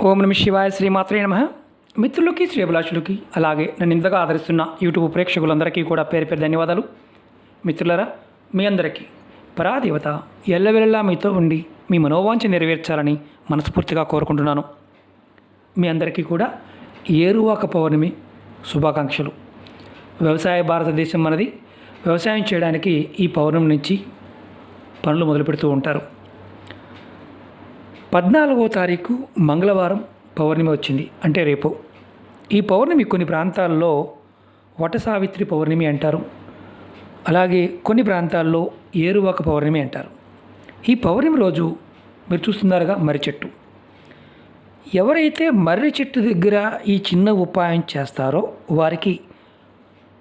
ఓం నమ శివాయ శ్రీమాత్రే నమ. మిత్రులకి శ్రీ అభిలాషులకి అలాగే నన్ను ఇంతగా ఆదరిస్తున్న యూట్యూబ్ ప్రేక్షకులందరికీ కూడా పేరు పేరు ధన్యవాదాలు. మిత్రులరా మీ అందరికీ పరాదేవత ఎల్లవెల్లా మీతో ఉండి మీ మనోవాంఛ నెరవేర్చాలని మనస్ఫూర్తిగా కోరుకుంటున్నాను. మీ అందరికీ కూడా ఏరువాక పౌర్ణమి శుభాకాంక్షలు. వ్యవసాయ భారతదేశం మనది. వ్యవసాయం చేయడానికి ఈ పౌర్ణమి నుంచి పనులు మొదలు పెడుతూ ఉంటారు. పద్నాలుగో తారీఖు మంగళవారం పౌర్ణమి వచ్చింది. అంటే రేపు. ఈ పౌర్ణమి కొన్ని ప్రాంతాల్లో వట సావిత్రి పౌర్ణమి అంటారు. అలాగే కొన్ని ప్రాంతాల్లో ఏరువాక పౌర్ణమి అంటారు. ఈ పౌర్ణమి రోజు మీరు చూస్తున్నారుగా మర్రి చెట్టు. ఎవరైతే మర్రి చెట్టు దగ్గర ఈ చిన్న ఉపాయం చేస్తారో వారికి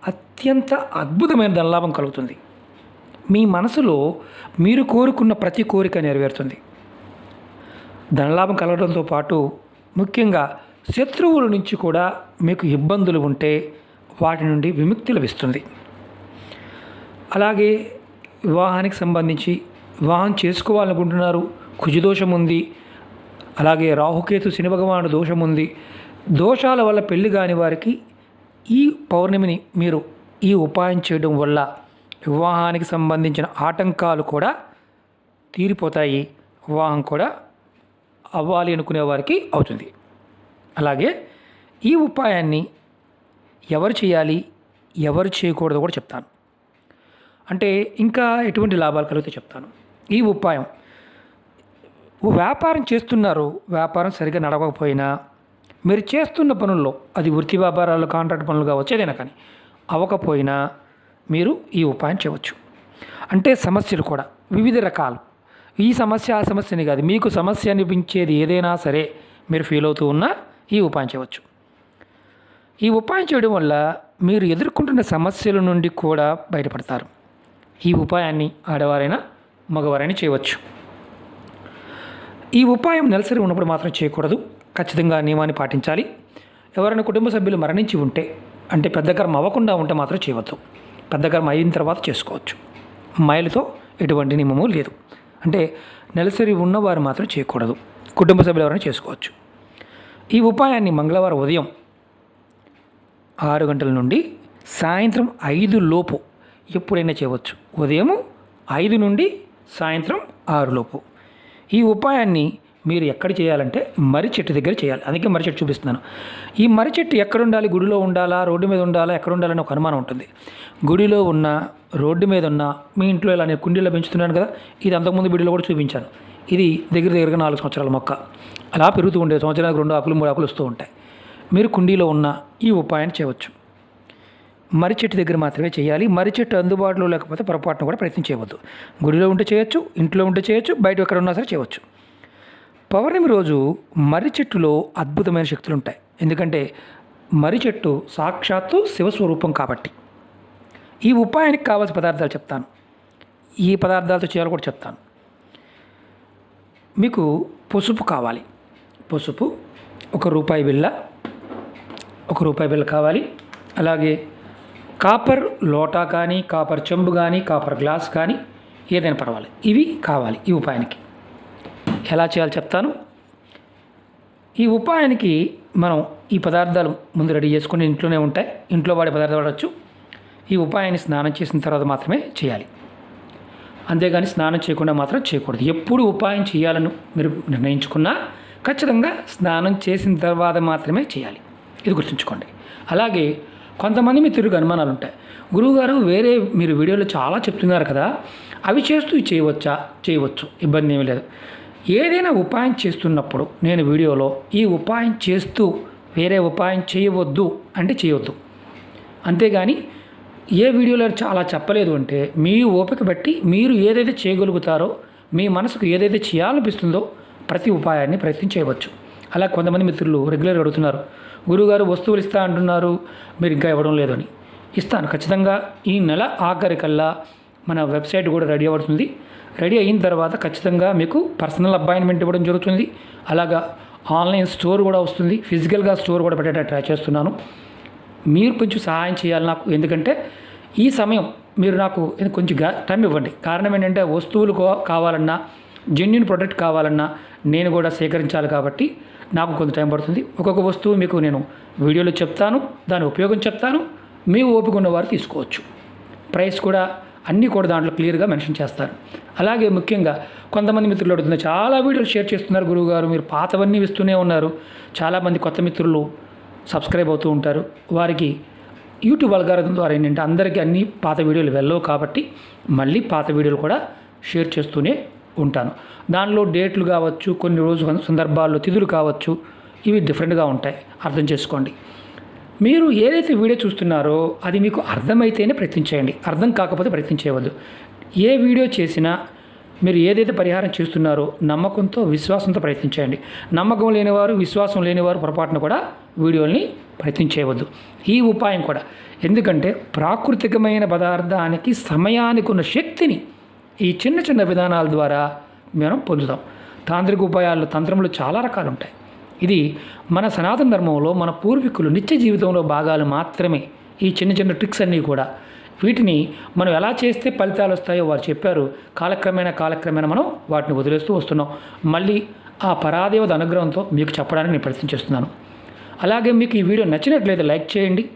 అత్యంత అద్భుతమైన ధనలాభం కలుగుతుంది. మీ మనసులో మీరు కోరుకున్న ప్రతి కోరిక నెరవేరుతుంది. ధనలాభం కలగడంతో పాటు ముఖ్యంగా శత్రువుల నుంచి కూడా మీకు ఇబ్బందులు ఉంటే వాటి నుండి విముక్తి లభిస్తుంది. అలాగే వివాహానికి సంబంధించి వివాహం చేసుకోవాలనుకుంటున్నారు కుజదోషం ఉంది అలాగే రాహుకేతు శని భగవానుడు దోషం ఉంది. దోషాల వల్ల పెళ్ళి కాని వారికి ఈ పౌర్ణమిని మీరు ఈ ఉపాయం చేయడం వల్ల వివాహానికి సంబంధించిన ఆటంకాలు కూడా తీరిపోతాయి. వివాహం కూడా అవ్వాలి అనుకునే వారికి అవుతుంది. అలాగే ఈ ఉపాయాన్ని ఎవరు చేయాలి ఎవరు చేయకూడదు కూడా చెప్తాను. అంటే ఇంకా ఎటువంటి లాభాలు కలిగితే చెప్తాను. ఈ ఉపాయం వ్యాపారం చేస్తున్నారు వ్యాపారం సరిగ్గా నడవకపోయినా మీరు చేస్తున్న పనుల్లో అది వృత్తి వ్యాపారాలు కాంట్రాక్ట్ పనులు కావచ్చు ఏదైనా కానీ అవ్వకపోయినా మీరు ఈ ఉపాయం చేయవచ్చు. అంటే సమస్యలు కూడా వివిధ రకాలు. ఈ సమస్య ఆ సమస్యని కాదు. మీకు సమస్య అనిపించేది ఏదైనా సరే మీరు ఫీల్ అవుతూ ఉన్నా ఈ ఉపాయం చేయవచ్చు. ఈ ఉపాయం చేయడం వల్ల మీరు ఎదుర్కొంటున్న సమస్యల నుండి కూడా బయటపడతారు. ఈ ఉపాయాన్ని ఆడవారైనా మగవారైనా చేయవచ్చు. ఈ ఉపాయం నెలసరి ఉన్నప్పుడు మాత్రం చేయకూడదు. ఖచ్చితంగా నియమాన్ని పాటించాలి. ఎవరైనా కుటుంబ సభ్యులు మరణించి ఉంటే అంటే పెద్ద కర్మ అవ్వకుండా ఉంటే మాత్రం చేయవద్దు. పెద్ద కర్మ అయిన తర్వాత చేసుకోవచ్చు. మైలుతో ఎటువంటి నియమము లేదు. అంటే నెలసరి ఉన్నవారు మాత్రం చేయకూడదు. కుటుంబ సభ్యులు ఎవరైనా చేసుకోవచ్చు. ఈ ఉపాయాన్ని మంగళవారం ఉదయం ఆరు గంటల నుండి సాయంత్రం ఐదు లోపు ఎప్పుడైనా చేయవచ్చు. ఉదయం ఐదు నుండి సాయంత్రం ఆరు లోపు. ఈ ఉపాయాన్ని మీరు ఎక్కడ చేయాలంటే మర్రి చెట్టు దగ్గర చేయాలి. అందుకే మర్రి చెట్టు చూపిస్తున్నాను. ఈ మర్రి చెట్టు ఎక్కడ ఉండాలి గుడిలో ఉండాలా? రోడ్డు మీద ఉండాలా? ఎక్కడ ఉండాలని ఒక అనుమానం ఉంటుంది. గుడిలో ఉన్న రోడ్డు మీద ఉన్న మీ ఇంట్లో ఇలా నేను కుండీలో పెంచుతున్నాను కదా ఇది అంతకుముందు వీడియోలో కూడా చూపించాను. ఇది దగ్గర దగ్గరగా నాలుగు సంవత్సరాల మొక్క. అలా పెరుగుతూ ఉండే సంవత్సరానికి రెండు ఆకులు మూడు ఆకులు వస్తూ ఉంటాయి. మీరు కుండీలో ఉన్న ఈ ఉపాయాన్ని చేయవచ్చు. మర్రి చెట్టు దగ్గర మాత్రమే చేయాలి. మర్రి చెట్టు అందుబాటులో లేకపోతే పొరపాటున కూడా ప్రయత్నం చేయవద్దు. గుడిలో ఉంటే చేయొచ్చు ఇంట్లో ఉంటే చేయొచ్చు బయట ఎక్కడ ఉన్నా సరే చేయవచ్చు. పౌర్ణమి రోజు మర్రి చెట్టులో అద్భుతమైన శక్తులు ఉంటాయి ఎందుకంటే మర్రి చెట్టు సాక్షాత్తు శివస్వరూపం కాబట్టి. ఈ ఉపాయానికి కావాల్సిన పదార్థాలు చెప్తాను. ఈ పదార్థాలతో చేయాలో కూడా చెప్తాను. మీకు పసుపు కావాలి. పసుపు ఒక రూపాయి బిళ్ళ ఒక రూపాయి బిళ్ళ కావాలి. అలాగే కాపర్ లోటా కానీ కాపర్ చెంబు కానీ కాపర్ గ్లాస్ కానీ ఏదైనా పర్వాలేదు. ఇవి కావాలి ఈ ఉపాయానికి. ఎలా చేయాలో చెప్తాను. ఈ ఉపాయానికి మనం ఈ పదార్థాలు ముందు రెడీ చేసుకుని ఇంట్లోనే ఉంటాయి. ఇంట్లో వాడే పదార్థాలు వాడచ్చు. ఈ ఉపాయాన్ని స్నానం చేసిన తర్వాత మాత్రమే చేయాలి. అంతేగాని స్నానం చేయకుండా మాత్రం చేయకూడదు. ఎప్పుడు ఉపాయం చేయాలని మీరు నిర్ణయించుకున్నా ఖచ్చితంగా స్నానం చేసిన తర్వాత మాత్రమే చేయాలి. ఇది గుర్తుంచుకోండి. అలాగే కొంతమంది మీ తిరుగు అనుమానాలు ఉంటాయి. గురువుగారు వేరే మీరు వీడియోలో చాలా చెప్తున్నారు కదా. అవి చేస్తూ చేయవచ్చా? చేయవచ్చు. ఇబ్బంది ఏమీ లేదు. ఏదైనా ఉపాయం చేస్తున్నప్పుడు నేను వీడియోలో ఈ ఉపాయం చేస్తూ వేరే ఉపాయం చేయవద్దు అంటే చేయవద్దు అంతేగాని ఏ వీడియోలో చాలా చెప్పలేదు అంటే మీ ఓపిక బట్టి మీరు ఏదైతే చేయగలుగుతారో మీ మనసుకు ఏదైతే చేయాలనిపిస్తుందో ప్రతి ఉపాయాన్ని ప్రయత్నం చేయవచ్చు. అలా కొంతమంది మిత్రులు రెగ్యులర్గా అడుగుతున్నారు గురుగారు వస్తువులు ఇస్తా అంటున్నారు మీరు ఇంకా ఇవ్వడం లేదని ఇస్తాను. ఖచ్చితంగా ఈ నెల ఆఖరికల్లా మన వెబ్సైట్ కూడా రెడీ అవుతుంది రెడీ అయిన తర్వాత ఖచ్చితంగా మీకు పర్సనల్ అపాయింట్మెంట్ ఇవ్వడం జరుగుతుంది. అలాగా ఆన్లైన్ స్టోర్ కూడా వస్తుంది. ఫిజికల్గా స్టోర్ కూడా పెట్టేటట్టు ట్రై చేస్తున్నాను. మీరు కొంచెం సహాయం చేయాలి నాకు. ఎందుకంటే ఈ సమయం మీరు నాకు కొంచెం టైం ఇవ్వండి. కారణం ఏంటంటే వస్తువులు కావాలన్నా జెన్యున్ ప్రొడక్ట్ కావాలన్నా నేను కూడా సేకరించాలి కాబట్టి నాకు కొంత టైం పడుతుంది. ఒక్కొక్క వస్తువు మీకు నేను వీడియోలో చెప్తాను. దాని ఉపయోగం చెప్తాను. మీ ఓపిక ఉన్నవారు తీసుకోవచ్చు. ప్రైస్ కూడా అన్నీ కూడా దాంట్లో క్లియర్గా మెన్షన్ చేస్తారు. అలాగే ముఖ్యంగా కొంతమంది మిత్రులు అడుగుతున్నారు చాలా వీడియోలు షేర్ చేస్తున్నారు గురువు గారు మీరు పాతవన్నీ ఇస్తూనే ఉన్నారు. చాలామంది కొత్త మిత్రులు సబ్స్క్రైబ్ అవుతూ ఉంటారు. వారికి యూట్యూబ్ అల్గారిథం ద్వారా ఏంటంటే అందరికీ అన్ని పాత వీడియోలు వెళ్ళవు కాబట్టి మళ్ళీ పాత వీడియోలు కూడా షేర్ చేస్తూనే ఉంటాను. దానిలో డేట్లు కావచ్చు కొన్ని రోజు సందర్భాల్లో తిథులు కావచ్చు ఇవి డిఫరెంట్గా ఉంటాయి. అర్థం చేసుకోండి. మీరు ఏదైతే వీడియో చూస్తున్నారో అది మీకు అర్థమైతేనే ప్రయత్నం చేయండి. అర్థం కాకపోతే ప్రయత్నం చేయవద్దు. ఏ వీడియో చేసినా మీరు ఏదైతే పరిహారం చేస్తున్నారో నమ్మకంతో విశ్వాసంతో ప్రయత్నం చేయండి. నమ్మకం లేనివారు విశ్వాసం లేనివారు పొరపాటున కూడా వీడియోల్ని ప్రయత్నం చేయవద్దు. ఈ ఉపాయం కూడా. ఎందుకంటే ప్రాకృతికమైన పదార్థానికి సమయానికి ఉన్న శక్తిని ఈ చిన్న చిన్న విధానాల ద్వారా మనం పొందుతాం. తాంత్రిక ఉపాయాలు తంత్రంలో చాలా రకాలు ఉంటాయి. ఇది మన సనాతన ధర్మంలో మన పూర్వీకులు నిత్య జీవితంలో భాగాలు మాత్రమే. ఈ చిన్న చిన్న ట్రిక్స్ అన్నీ కూడా. వీటిని మనం ఎలా చేస్తే ఫలితాలు వస్తాయో వారు చెప్పారు. కాలక్రమేణా కాలక్రమేణా మనం వాటిని వదిలేస్తూ వస్తున్నాం. మళ్ళీ ఆ పరాదేవత అనుగ్రహంతో మీకు చెప్పడానికి నేను ప్రయత్నం చేస్తున్నాను. అలాగే మీకు ఈ వీడియో నచ్చినట్లయితే లైక్ చేయండి.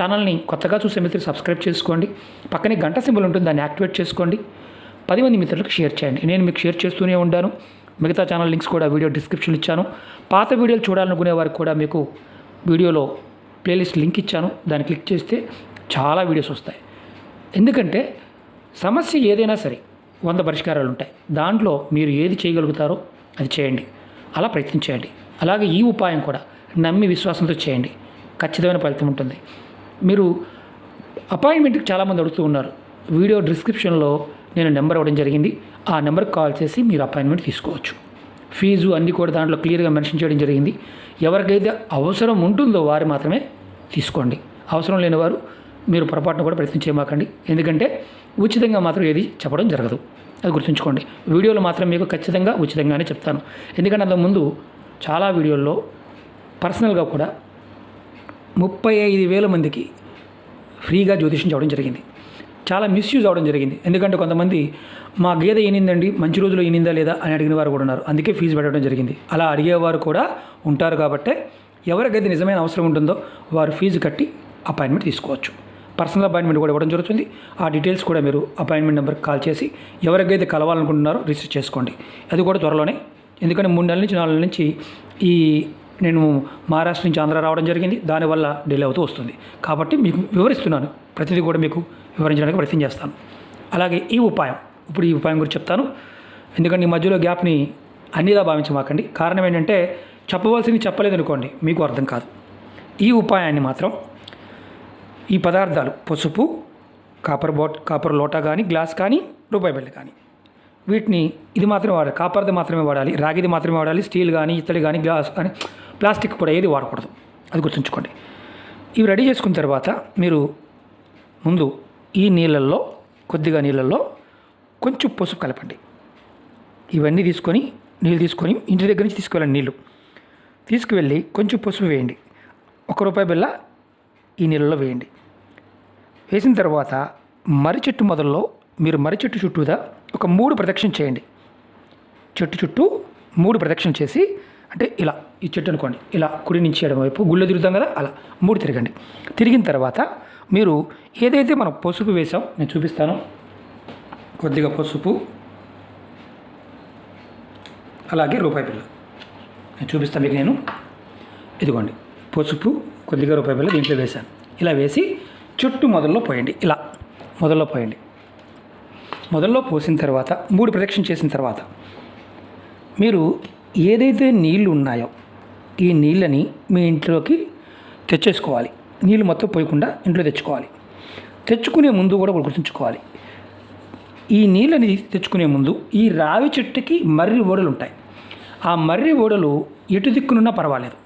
ఛానల్ని కొత్తగా చూసే మిత్రులు సబ్స్క్రైబ్ చేసుకోండి. పక్కనే గంట సింబల్ ఉంటుంది దాన్ని యాక్టివేట్ చేసుకోండి. పది మంది మిత్రులకు షేర్ చేయండి. నేను మీకు షేర్ చేస్తూనే ఉంటాను. మిగతా ఛానల్ లింక్స్ కూడా వీడియో డిస్క్రిప్షన్ ఇచ్చాను. పాత వీడియోలు చూడాలనుకునే వారికి కూడా మీకు వీడియోలో ప్లేలిస్ట్ లింక్ ఇచ్చాను. దాన్ని క్లిక్ చేస్తే చాలా వీడియోస్ వస్తాయి. ఎందుకంటే సమస్య ఏదైనా సరే వంద పరిష్కారాలు ఉంటాయి. దాంట్లో మీరు ఏది చేయగలుగుతారో అది చేయండి. అలా ప్రయత్నించేయండి అలాగే ఈ ఉపాయం కూడా నమ్మి విశ్వాసంతో చేయండి. ఖచ్చితమైన ఫలితం ఉంటుంది. మీరు అపాయింట్మెంట్కి చాలామంది అడుగుతూ ఉన్నారు. వీడియో డిస్క్రిప్షన్లో నేను నెంబర్ ఇవ్వడం జరిగింది. ఆ నెంబర్కి కాల్ చేసి మీరు అపాయింట్మెంట్ తీసుకోవచ్చు. ఫీజు అన్నీ కూడా దాంట్లో క్లియర్గా మెన్షన్ చేయడం జరిగింది. ఎవరికైతే అవసరం ఉంటుందో వారు మాత్రమే తీసుకోండి. అవసరం లేని వారు మీరు పొరపాటున కూడా ప్రయత్నం చేయమాకండి. ఎందుకంటే ఉచితంగా మాత్రం ఏది చెప్పడం జరగదు. అది గుర్తుంచుకోండి. వీడియోలో మాత్రం మీకు ఖచ్చితంగా ఉచితంగానే చెప్తాను. ఎందుకంటే అంతకుముందు చాలా వీడియోల్లో పర్సనల్గా కూడా ముప్పై ఐదు వేల మందికి ఫ్రీగా జ్యోతిషం చెప్పడం జరిగింది. చాలా మిస్యూజ్ అవడం జరిగింది. ఎందుకంటే కొంతమంది మా గేదె ఈనిందండి మంచి రోజులు ఈనిందా లేదా? అని అడిగిన వారు కూడా ఉన్నారు. అందుకే ఫీజు పెట్టడం జరిగింది. అలా అడిగేవారు కూడా ఉంటారు కాబట్టి ఎవరికైతే నిజమైన అవసరం ఉంటుందో వారు ఫీజు కట్టి అపాయింట్మెంట్ తీసుకోవచ్చు. పర్సనల్ అపాయింట్మెంట్ కూడా ఇవ్వడం జరుగుతుంది. ఆ డీటెయిల్స్ కూడా మీరు అపాయింట్మెంట్ నెంబర్కి కాల్ చేసి ఎవరికైతే కలవాలనుకుంటున్నారో రిజిస్టర్ చేసుకోండి. అది కూడా త్వరలోనే. ఎందుకంటే మూడు నెలల నుంచి నాలుగు నెలల నుంచి ఈ నేను మహారాష్ట్ర నుంచి ఆంధ్ర రావడం జరిగింది. దానివల్ల డిలే అవుతూ వస్తుంది. కాబట్టి మీకు వివరిస్తున్నాను. ప్రతిదీ కూడా మీకు వివరించడానికి ప్రయత్నం చేస్తాను. అలాగే ఈ ఉపాయం ఇప్పుడు ఈ ఉపాయం గురించి చెప్తాను. ఎందుకంటే ఈ మధ్యలో గ్యాప్ని అన్నిదా భావించమాకండి. కారణం ఏంటంటే చెప్పవలసింది చెప్పలేదు అనుకోండి మీకు అర్థం కాదు. ఈ ఉపాయాన్ని మాత్రం ఈ పదార్థాలు పసుపు కాపర్ బాట్ కాపర్ లోటా కానీ గ్లాస్ కానీ రూపాయి బిళ్ళ కానీ వీటిని ఇది మాత్రమే వాడాలి. కాపర్ది మాత్రమే వాడాలి రాగిది మాత్రమే వాడాలి స్టీల్ కానీ ఇత్తడి కానీ గ్లాస్ కానీ ప్లాస్టిక్ కూడా ఏది వాడకూడదు. అది గుర్తుంచుకోండి. ఇవి రెడీ చేసుకున్న తర్వాత మీరు ముందు ఈ నీళ్ళల్లో కొద్దిగా నీళ్ళల్లో కొంచెం పసుపు కలపండి. ఇవన్నీ తీసుకొని నీళ్ళు తీసుకొని ఇంటి దగ్గర నుంచి తీసుకువెళ్ళండి నీళ్ళు. తీసుకువెళ్ళి కొంచెం పసుపు వేయండి. ఒక రూపాయి బిళ్ళ ఈ నీళ్ళలో వేయండి. వేసిన తర్వాత మర్రి చెట్టు మొదల్లో మీరు మర్రి చెట్టు చుట్టూదా ఒక మూడు ప్రదక్షిణ చేయండి. చెట్టు చుట్టూ మూడు ప్రదక్షిణ చేసి అంటే ఇలా ఈ చెట్టు అనుకోండి ఇలా కుడి నుంచి ఎడమ వైపు గుళ్ళో తిరుగుతాం కదా అలా మూడు తిరగండి. తిరిగిన తర్వాత మీరు ఏదైతే మనం పసుపు వేసాం నేను చూపిస్తాను. కొద్దిగా పసుపు. అలాగే రూపాయి పిల్ల నేను చూపిస్తాను మీకు నేను. ఇదిగోండి. పసుపు కొద్దిగా రూపాయి బిళ్ళ దీంట్లో వేశాను. ఇలా వేసి చుట్టూ మొదల్లో పోయండి. ఇలా మొదల్లో పోయండి. మొదల్లో పోసిన తర్వాత మూడు ప్రదక్షిణ చేసిన తర్వాత మీరు ఏదైతే నీళ్ళు ఉన్నాయో ఈ నీళ్ళని మీ ఇంట్లోకి తెచ్చేసుకోవాలి. నీళ్ళు మొత్తం పోయకుండా ఇంట్లో తెచ్చుకోవాలి. తెచ్చుకునే ముందు కూడా గుర్తుంచుకోవాలి. ఈ నీళ్ళని తెచ్చుకునే ముందు ఈ రావి చెట్టుకి మర్రి ఓడలు ఉంటాయి. ఆ మర్రి ఓడలు ఎటు దిక్కునున్నా పర్వాలేదు.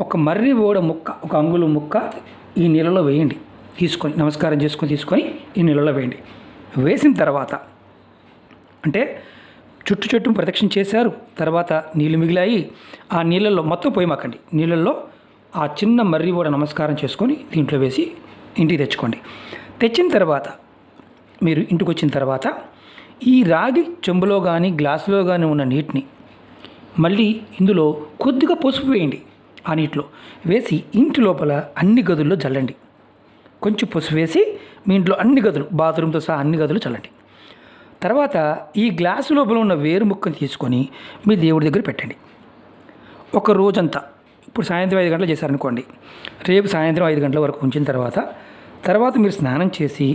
ఒక మర్రి ఓడ ముక్క ఒక అంగుళం ముక్క ఈ నీళ్ళలో వేయండి. తీసుకొని నమస్కారం చేసుకొని తీసుకొని ఈ నీళ్ళలో వేయండి. వేసిన తర్వాత అంటే చుట్టు చుట్టూ ప్రదక్షిణ చేశారు తర్వాత నీళ్ళు మిగిలాయి ఆ నీళ్ళల్లో మొత్తం పోయమాకండి. నీళ్ళల్లో ఆ చిన్న మర్రి కూడా నమస్కారం చేసుకొని దీంట్లో వేసి ఇంటికి తెచ్చుకోండి. తెచ్చిన తర్వాత మీరు ఇంటికి వచ్చిన తర్వాత ఈ రాగి చెంబులో కానీ గ్లాసులో కానీ ఉన్న నీటిని మళ్ళీ ఇందులో కొద్దిగా పసుపు వేయండి. ఆ నీటిలో వేసి ఇంటి లోపల అన్ని గదుల్లో చల్లండి. కొంచెం పసుపు వేసి మీ ఇంట్లో అన్ని గదులు బాత్రూమ్తో సహా అన్ని గదులు చల్లండి. తర్వాత ఈ గ్లాసు లోపల ఉన్న వేరు ముక్కను తీసుకొని మీ దేవుడి దగ్గర పెట్టండి. ఒక రోజంతా ఇప్పుడు సాయంత్రం ఐదు గంటలు చేశారనుకోండి. రేపు సాయంత్రం ఐదు గంటల వరకు ఉంచిన తర్వాత తర్వాత మీరు స్నానం చేసి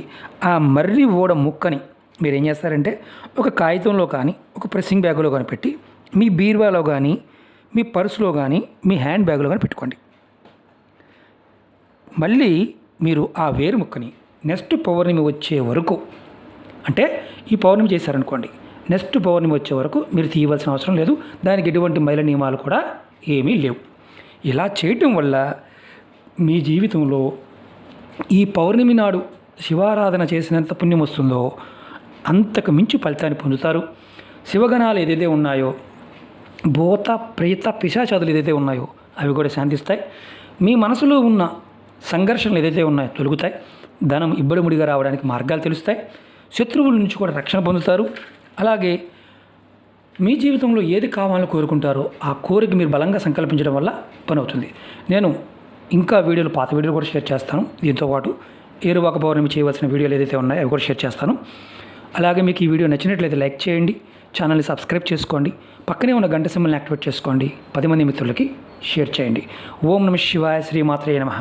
ఆ మర్రి ఓడ ముక్కని మీరు ఏం చేస్తారంటే ఒక కాగితంలో కానీ ఒక ప్రెస్సింగ్ బ్యాగులో కానీ పెట్టి మీ బీరువాలో కానీ మీ పర్సులో కానీ మీ హ్యాండ్ బ్యాగులో కానీ పెట్టుకోండి. మళ్ళీ మీరు ఆ వేరు ముక్కని నెక్స్ట్ పౌర్ణమి వచ్చే వరకు అంటే ఈ పౌర్ణమి చేశారనుకోండి నెక్స్ట్ పౌర్ణమి వచ్చే వరకు మీరు తీయవలసిన అవసరం లేదు. దానికి ఎటువంటి మైల నియమాలు కూడా ఏమీ లేవు. ఇలా చేయటం వల్ల మీ జీవితంలో ఈ పౌర్ణమి నాడు శివారాధన చేసినంత పుణ్యం వస్తుందో అంతకు మించి ఫలితాన్ని పొందుతారు. శివగణాలు ఏదైతే ఉన్నాయో భూత ప్రేత పిశాచాదులు ఏదైతే ఉన్నాయో అవి కూడా శాంతిస్తాయి. మీ మనసులో ఉన్న సంఘర్షణలు ఏదైతే ఉన్నాయో తొలుగుతాయి. ధనం ఇబ్బడిముడిగా రావడానికి మార్గాలు తెలుస్తాయి. శత్రువుల నుంచి కూడా రక్షణ పొందుతారు. అలాగే మీ జీవితంలో ఏది కావాలని కోరుకుంటారో ఆ కోరిక మీరు బలంగా సంకల్పించడం వల్ల పని అవుతుంది నేను ఇంకా వీడియోలు పాత వీడియోలు కూడా షేర్ చేస్తాను. దీంతో పాటు ఏరువాక పౌర్ణమి చేయవలసిన వీడియోలు ఏదైతే ఉన్నాయో అవి కూడా షేర్ చేస్తాను. అలాగే మీకు ఈ వీడియో నచ్చినట్లయితే లైక్ చేయండి ఛానల్ని సబ్స్క్రైబ్ చేసుకోండి పక్కనే ఉన్న గంట సింబల్ని యాక్టివేట్ చేసుకోండి పది మంది మిత్రులకి షేర్ చేయండి. ఓం నమ శివాయ శ్రీమాత్రేయ నమః.